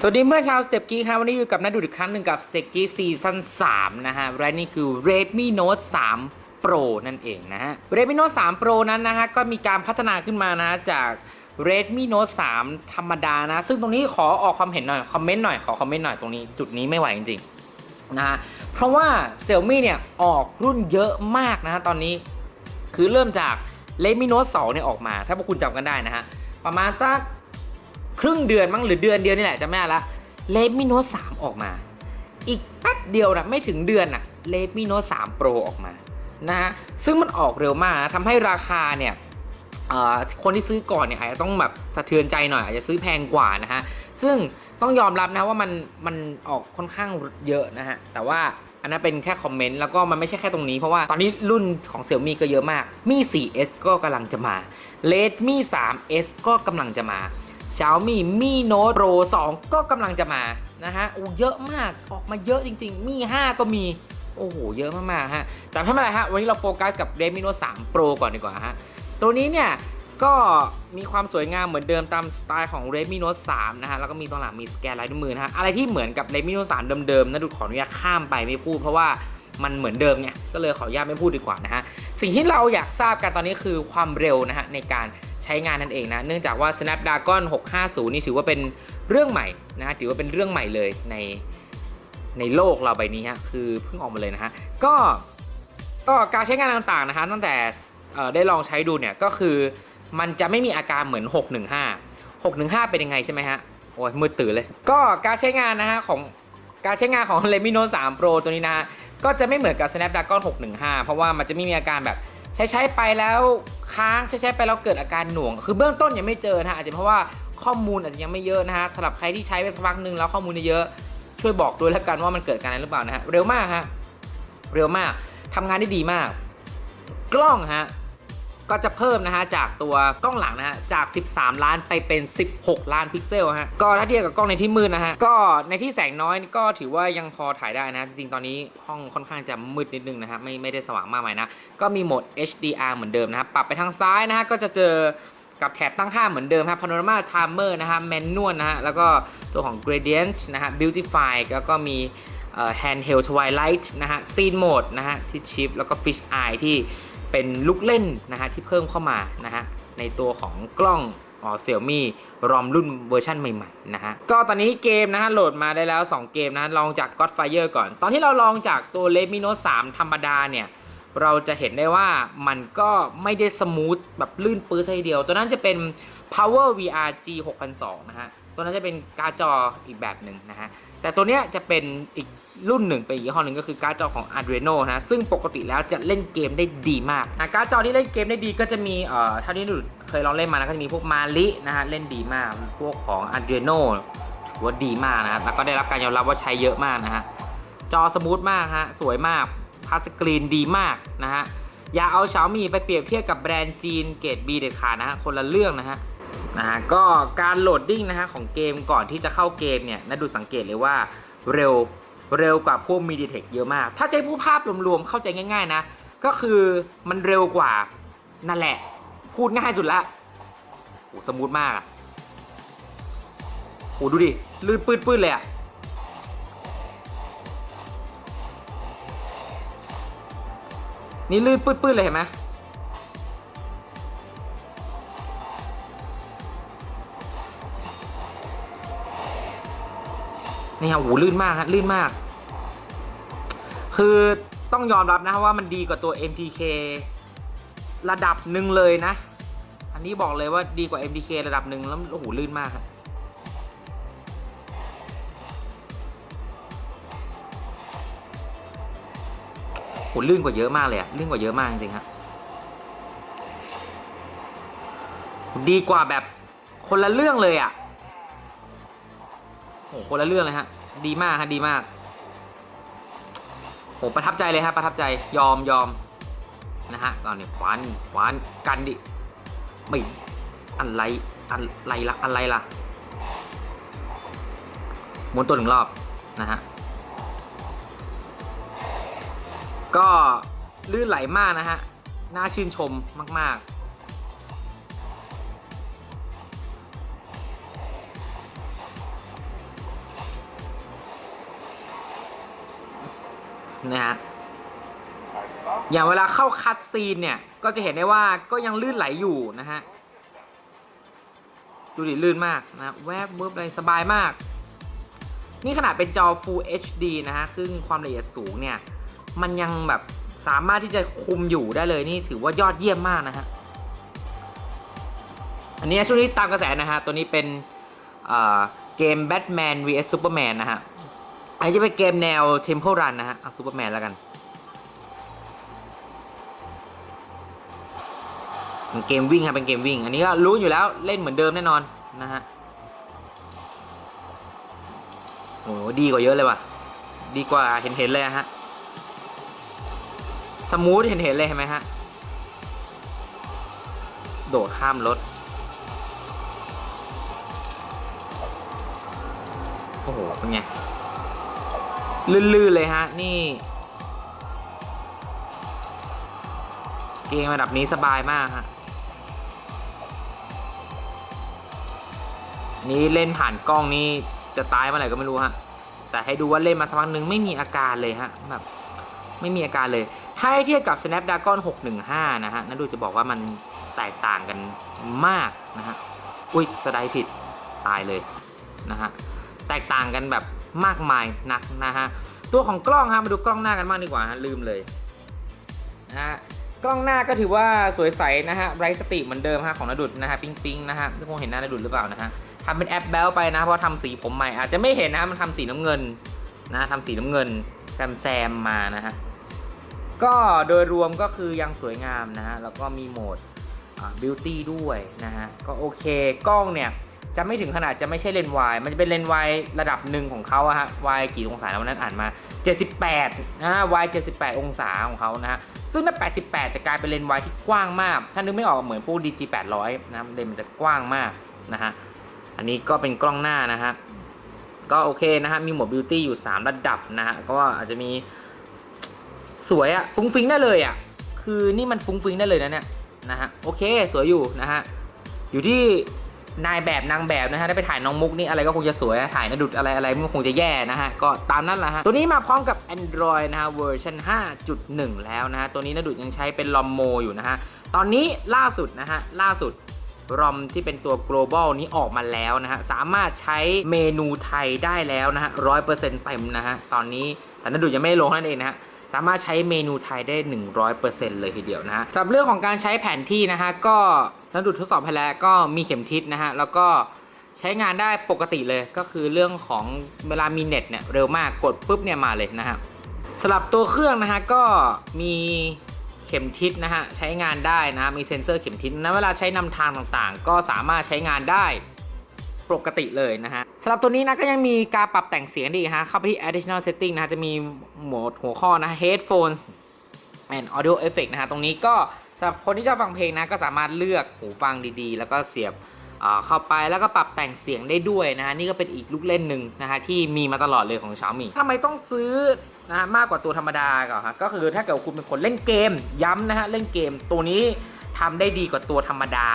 สวัสดีเมื่อชาวสเต็ปกี้ครับวันนี้อยู่กับนัดดูอีกครั้งหนึ่งกับสเต็ปกี้ซีซั่น3นะฮะและนี่คือ Redmi Note 3 Pro นั่นเองนะฮะ Redmi Note 3 Pro นั้นนะฮะก็มีการพัฒนาขึ้นมานะจาก Redmi Note 3 ธรรมดานะ ซึ่งตรงนี้ขอออกความเห็นหน่อย คอมเมนต์หน่อยขอคอมเมนต์หน่อยตรงนี้จุดนี้ไม่ไหวจริงๆนะฮะเพราะว่า Xiaomi เนี่ยออกรุ่นเยอะมากนะฮะตอนนี้คือเริ่มจาก Redmi Note 2เนี่ยออกมา ถ้าพวกคุณจำกันได้นะฮะประมาณสัก ครึ่งเดือนมั้งหรือเดือนเดียวนี่แหละจำไม่ได้ละเลมิโนสามออกมา อีกแป๊บเดียวนะไม่ถึงเดือนนะเลมิโนสามโปรออกมานะฮะซึ่งมันออกเร็วมากทำให้ราคาเนี่ยคนที่ซื้อก่อนเนี่ยอาจจะต้องแบบสะเทือนใจหน่อยอาจจะซื้อแพงกว่านะฮะซึ่งต้องยอมรับนะว่ามันมันออกค่อนข้างเยอะนะฮะแต่ว่าอันนั้นเป็นแค่คอมเมนต์แล้วก็มันไม่ใช่แค่ตรงนี้เพราะว่าตอนนี้รุ่นของ Xiaomi ก็เยอะมาก มี 4S ก็กำลังจะมา Redmi 3S ก็กำลังจะมา Xiaomi Mi Note Pro 2 ก็กำลังจะมานะฮะโอ้เยอะมากออกมาเยอะจริงๆมี5ก็มีโอ้โห เยอะมากๆฮะ แต่ไม่เป็นไรฮะ วันนี้เราโฟกัสกับ Redmi Note 3 Pro ก่อนดีกว่าฮะ ตัวนี้เนี่ย ก็มีความสวยงามเหมือนเดิมตามสไตล์ของ Redmi Note 3 นะฮะ แล้วก็มีตรงหลังมีสแกนลายนิ้วมือนะฮะ อะไรที่เหมือนกับ Redmi Note 3 เดิมๆนะดูขออนุญาตข้ามไปไม่พูดเพราะว่ามันเหมือนเดิมไงก็เลยขออนุญาตไม่พูดดีกว่านะฮะ สิ่งที่เราอยากทราบกันตอนนี้คือความเร็วนะฮะในการ ใช้งานนั่นเองนะ เนื่องจากว่า Snapdragon 650 นี่ถือว่าเป็นเรื่องใหม่นะถือว่าเป็นเรื่องใหม่เลยในในโลกเราใบนี้ฮะคือเพิ่งออกมาเลยนะฮะก็ก็การใช้งานต่างๆนะฮะตั้งแต่ได้ลองใช้ดูเนี่ยก็คือมันจะไม่มีอาการเหมือน 615 615 เป็นยังไงใช่ไหมฮะโอ้ยมืดตื่นเลย ก็การใช้งานนะฮะของการใช้งานของ Redmi Note 3 Pro ตัวนี้นะฮะก็จะไม่เหมือนกับ Snapdragon 615 เพราะว่ามันจะไม่มีอาการแบบ ใช้ใช้ไปแล้วค้างใช้ใช้ไปแล้วเกิดอาการหน่วง คือเบื้องต้นยังไม่เจอนะฮะอาจจะเพราะว่าข้อมูลอาจจะยังไม่เยอะนะฮะสำหรับใครที่ใช้ไปสักพักหนึ่งแล้วข้อมูลเยอะช่วยบอกด้วยแล้วกันว่ามันเกิดการอะไรหรือเปล่านะฮะเร็วมากฮะเร็วมากทำงานได้ดีมาก กล้องฮะ ก็จะเพิ่มนะฮะจากตัวกล้องหลังนะฮะจาก 13 ล้านไปเป็น 16 ล้านพิกเซลฮะก็ถ้าเทียบกับกล้องในที่มืดนะฮะก็ในที่แสงน้อยก็ถือว่ายังพอถ่ายได้นะจริงๆตอนนี้ห้องค่อนข้างจะมืดนิดนึงนะฮะไม่ไม่ได้สว่างมากมายนะก็มีโหมด HDR เหมือนเดิมนะครับปรับไปทางซ้ายนะฮะก็จะเจอกับแถบตั้งค่าเหมือนเดิมครับ Panorama Timer นะฮะ Manual นะฮะแล้วก็ตัวของ Gradient นะฮะ Beautify แล้วก็มี Handheld Twilight นะฮะ Scene Mode นะฮะที่ Shift แล้วก็ Fish Eye ที่ เป็นลูกเล่นนะฮะที่เพิ่มเข้ามานะฮะในตัวของกล้องอ๋อ Xiaomi ROM รุ่นเวอร์ชันใหม่ๆนะฮะก็ตอนนี้เกมนะฮะโหลดมาได้แล้ว 2 เกมนะลองจาก Godfire ก่อน ตอนที่เราลองจากตัว Redmi Note 3 ธรรมดาเนี่ยเราจะเห็นได้ว่ามันก็ไม่ได้สมูทแบบลื่นปื้ดซะทีเดียว ตัวนั้นจะเป็น Power VR G 6002นะฮะ ตัวนั้นจะเป็นการ์ดจออีกแบบหนึ่งนะฮะแต่ตัวเนี้ยจะเป็นอีกรุ่นหนึ่งเป็นอีกยี่ห้อหนึ่งก็คือการ์ดจอของ Adreno นะซึ่งปกติแล้วจะเล่นเกมได้ดีมากนะการ์ดจอที่เล่นเกมได้ดีก็จะมีเอ่อเท่าที่ดูเคยลองเล่นมานะก็จะมีพวกมาลินะฮะเล่นดีมากพวกของ Adreno ถือว่าดีมากนะฮะแล้วก็ได้รับการยอมรับว่าใช้เยอะมากนะฮะจอสมูทมากฮะสวยมากทัสกรีนดีมากนะฮะอย่าเอาเฉามีไปเปรียบเทียบกับแบรนด์จีนเกรด B เด็ดขาดนะฮะคนละเรื่องนะฮะ นะฮะก็การโหลดดิ้งนะฮะของเกมก่อนที่จะเข้าเกมเนี่ยนะดูสังเกตเลยว่าเร็วเร็วกว่าพวก MediaTek เยอะมาก ถ้าใช้ผู้ภาพรวมๆเข้าใจง่าย ๆนะ ก็คือมันเร็วกว่านั่นแหละ พูดง่ายสุดละโอ้สมูทมากอะโอ้ดูดิ ลื่นปื้ดๆเลยอะนี่ลื่นปื้ดๆเลยเห็นไหม นี่ฮะโหลื่นมากฮะลื่นมาก คือต้องยอมรับนะว่ามันดีกว่าตัว MTK ระดับหนึ่งเลยนะ อันนี้บอกเลยว่าดีกว่า MTK ระดับหนึ่งแล้วโอ้โหลื่นมากฮะโหลื่นกว่าเยอะมากเลยอะลื่นกว่าเยอะมากจริงๆฮะดีกว่าแบบคนละเรื่องเลยอะ โหคนละเรื่องเลยฮะ ดีมากฮะดีมากโหประทับใจเลยฮะประทับใจยอมยอมนะฮะตอนนี้ขวานขวานกันดิไม่อะไรอะไรละอะไรล่ะหมุนตัวหนึ่งรอบนะฮะก็ลื่นไหลมากนะฮะน่าชื่นชมมาก ๆ นะฮะอย่างเวลาเข้าคัดซีนเนี่ยก็จะเห็นได้ว่าก็ยังลื่นไหลอยู่นะฮะดูดิลื่นมากนะแวบเวิบอะไรสบายมาก นี่ขนาดเป็นจอ Full HD นะฮะซึ่งความละเอียดสูงเนี่ย มันยังแบบสามารถที่จะคุมอยู่ได้เลยนี่ถือว่ายอดเยี่ยมมากนะฮะอันนี้ช่วงนี้ตามกระแสนะฮะ ตัวนี้เป็นเอ่อเกม Batman vs Superman นะฮะ อันนี้จะเป็นเกมแนว Temple Run นะฮะ เอา Superman แล้วกัน เป็นเกมวิ่งครับ เป็นเกมวิ่ง อันนี้ก็รู้อยู่แล้ว เล่นเหมือนเดิมแน่นอนนะฮะ โอ้โหดีกว่าเยอะเลยว่ะ ดีกว่าเห็นเห็นเลยฮะ สมูทเห็นเห็นเลยเห็นไหมฮะ โดดข้ามรถ โอ้โห เป็นไง ลื่นๆเลยฮะ นี่เกมระดับนี้สบายมากฮะนี่เล่นผ่านกล้องนี่จะตายเมื่อไหร่ก็ไม่รู้ฮะ แต่ให้ดูว่าเล่นมาสักพักหนึ่งไม่มีอาการเลยฮะแบบไม่มีอาการเลย ถ้าให้เทียบกับ Snapdragon 615 นะฮะนั่นดูจะบอกว่ามันแตกต่างกันมากนะฮะ อุ้ยสไตล์ผิดตายเลยนะฮะ แตกต่างกันแบบ มากมายนักนะฮะตัวของกล้องฮะมาดูกล้องหน้ากันบ้างดีกว่าฮะลืมเลยนะฮะกล้องหน้าก็ถือว่าสวยใสนะฮะไรท์สติเหมือนเดิมฮะของนดุดนะฮะปิ๊งปิงนะฮะทุกคนเห็นหน้านดุดหรือเปล่านะฮะทำเป็นแอปแบลไปนะเพราะทำสีผมใหม่อาจจะไม่เห็นนะฮะมันทำสีน้ำเงินนะทำสีน้ำเงินแซมแซมมานะฮะก็โดยรวมก็คือยังสวยงามนะฮะแล้วก็มีโหมดบิวตี้ด้วยนะฮะก็โอเคกล้องเนี่ย จะไม่ถึงขนาดจะไม่ใช่เลนวายมันจะเป็นเลนวายระดับหนึ่งของเขาอะฮะวายกี่องศาแล้ววันนั้นอ่านมา 78นะฮะวาย78 องศาของเขานะฮะซึ่งถ้า88 จะกลายเป็นเลนวายที่กว้างมาก ถ้านึกไม่ออกเหมือนพวก DG 800นะเลนมันจะกว้างมากนะฮะอันนี้ก็เป็นกล้องหน้านะฮะก็โอเคนะฮะมีหมดบิวตี้อยู่ 3 ระดับนะฮะก็อาจจะมีสวยอะฟุ้งฟิ้งได้เลยอะคือนี่มันฟุ้งฟิ้งได้เลยนะเนี่ยนะฮะโอเคสวยอยู่นะฮะอยู่ที่ นายแบบนางแบบนะฮะได้ไปถ่ายน้องมุกนี่อะไรก็คงจะสวยนะถ่ายนะดุดอะไรอะไรมันคงจะแย่นะฮะก็ตามนั้นแหละฮะตัวนี้มาพร้อมกับ Android นะฮะเวอร์ชัน5.1 แล้วนะฮะตัวนี้นะดุดยังใช้เป็นลอมโมอยู่นะฮะตอนนี้ล่าสุดนะฮะล่าสุดรอมที่เป็นตัว global นี้ออกมาแล้วนะฮะ สามารถใช้เมนูไทยได้แล้วนะฮะร้อยเปอร์เซ็นต์เต็มนะฮะ ตอนนี้แต่นันดุยังไม่ลงนั่นเองนะฮะ สามารถใช้เมนูไทยได้ 100%เลยทีเดียวนะฮะสำหรับเรื่องของการใช้แผนที่นะฮะ ก็ นันดุทดสอบไปแล้วก็มีเข็มทิศนะฮะ แล้วก็ใช้งานได้ปกติเลยก็คือเรื่องของเวลามีเน็ตเนี่ยเร็วมากกดปุ๊บเนี่ยมาเลยนะฮะสำหรับตัวเครื่องนะฮะก็มีเข็มทิศนะฮะใช้งานได้นะมีเซ็นเซอร์เข็มทิศนะเวลาใช้นำทางต่างๆ ก็สามารถใช้งานได้ปกติเลยนะฮะสำหรับตัวนี้นะก็ยังมีการปรับแต่งเสียงดีฮะเข้าไปที่ additional setting นะฮะจะมีโหมดหัวข้อนะ headphones and audio effect นะฮะตรงนี้ก็ สำหรับคนที่ชอบฟังเพลงนะก็สามารถเลือกหูฟังดีๆ แล้วก็เสียบเข้าไปแล้วก็ปรับแต่งเสียงได้ด้วยนะฮะนี่ก็เป็นอีกลูกเล่นหนึ่งนะฮะที่มีมาตลอดเลยของ Xiaomi ทำไมต้องซื้อนะฮะมากกว่าตัวธรรมดาก่อนฮะก็คือถ้าเกิดคุณเป็นคนเล่นเกมย้ำนะฮะเล่นเกมตัวนี้ทำได้ดีกว่าตัวธรรมดา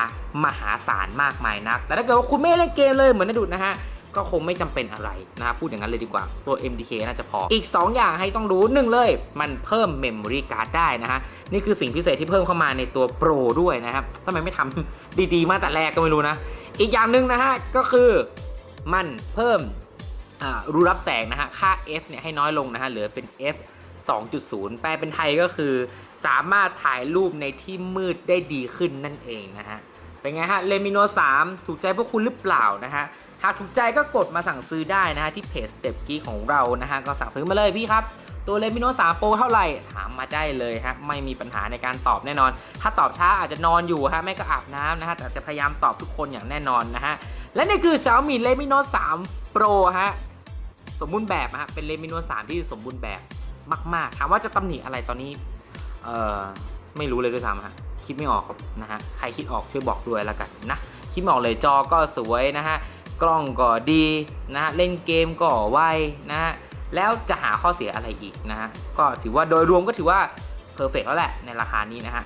มหาศาลมากมายนัก แต่ถ้าเกิดว่าคุณไม่เล่นเกมเลยเหมือนนดุดนะฮะ ก็คงไม่จำเป็นอะไรนะพูดอย่างนั้นเลยดีกว่าตัว MDK น่าจะพอ อีก 2 อย่างให้ต้องรู้หนึ่งเลยมันเพิ่ม Memory Card ได้นะฮะ นี่คือสิ่งพิเศษที่เพิ่มเข้ามาในตัว Pro ด้วยนะครับทำไมไม่ทำดีๆ มาแต่แรกก็ไม่รู้นะ อีกอย่างหนึ่งนะฮะ ก็คือมันเพิ่มรูรับแสงนะฮะ ค่า f เนี่ยให้น้อยลงนะฮะ เหลือเป็น f 2.0 แปลเป็นไทยก็คือ สามารถถ่ายรูปในที่มืดได้ดีขึ้นนั่นเองนะฮะ เป็นไงฮะเลมิโน3ถูกใจพวกคุณหรือเปล่านะฮะ หากถูกใจก็กดมาสั่งซื้อได้นะฮะที่เพจ Step Geek ของเรานะฮะก็สั่งซื้อมาเลยพี่ครับ ตัวเลมิโน3 Pro เท่าไหร่ถามมาได้เลยฮะไม่มีปัญหาในการตอบแน่นอน ถ้าตอบช้าอาจจะนอนอยู่ฮะไม่ก็อาบน้ำนะฮะแต่จะพยายามตอบทุกคนอย่างแน่นอนนะฮะและนี่คือ Xiaomi Redmi Note 3 Pro ฮะสมบูรณ์แบบนะฮะเป็น Redmi Note 3 ที่สมบูรณ์แบบมาก ๆ ถามว่าจะตำหนิอะไรตอนนี้เอ่อไม่รู้เลยด้วยซ้ำฮะคิดไม่ออกนะฮะใครคิดออกช่วยบอกด้วยแล้วกันนะคิดไม่ออกเลยจอก็สวยนะฮะ กล้องก็ดีนะฮะเล่นเกมก็ไวนะฮะแล้วจะหาข้อเสียอะไรอีกนะฮะก็ถือว่าโดยรวมก็ถือว่าเพอร์เฟกแล้วแหละในราคานี้นะฮะ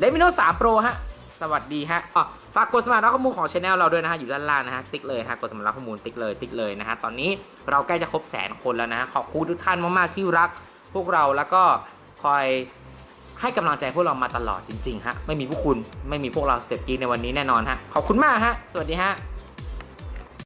Redmi Note 3 Pro ฮะสวัสดีฮะอ๋อฝากกดสมัครรับข้อมูลของช anel เราด้วยนะฮะอยู่ด้านล่างนะฮะติ๊กเลยฮะกดสมัครรับข้อมูลติ๊กเลยติ๊กเลยนะฮะตอนนี้เราใกล้จะครบแสนคนแล้วนะฮะขอบคุณทุกท่านมากๆที่รัก พวกเราแล้วก็คอยให้กำลังใจพวกเรามาตลอดจริงๆฮะไม่มีพวกคุณไม่มีพวกเราเสร็จกีในวันนี้แน่นอนฮะขอบคุณมากฮะสวัสดีฮะ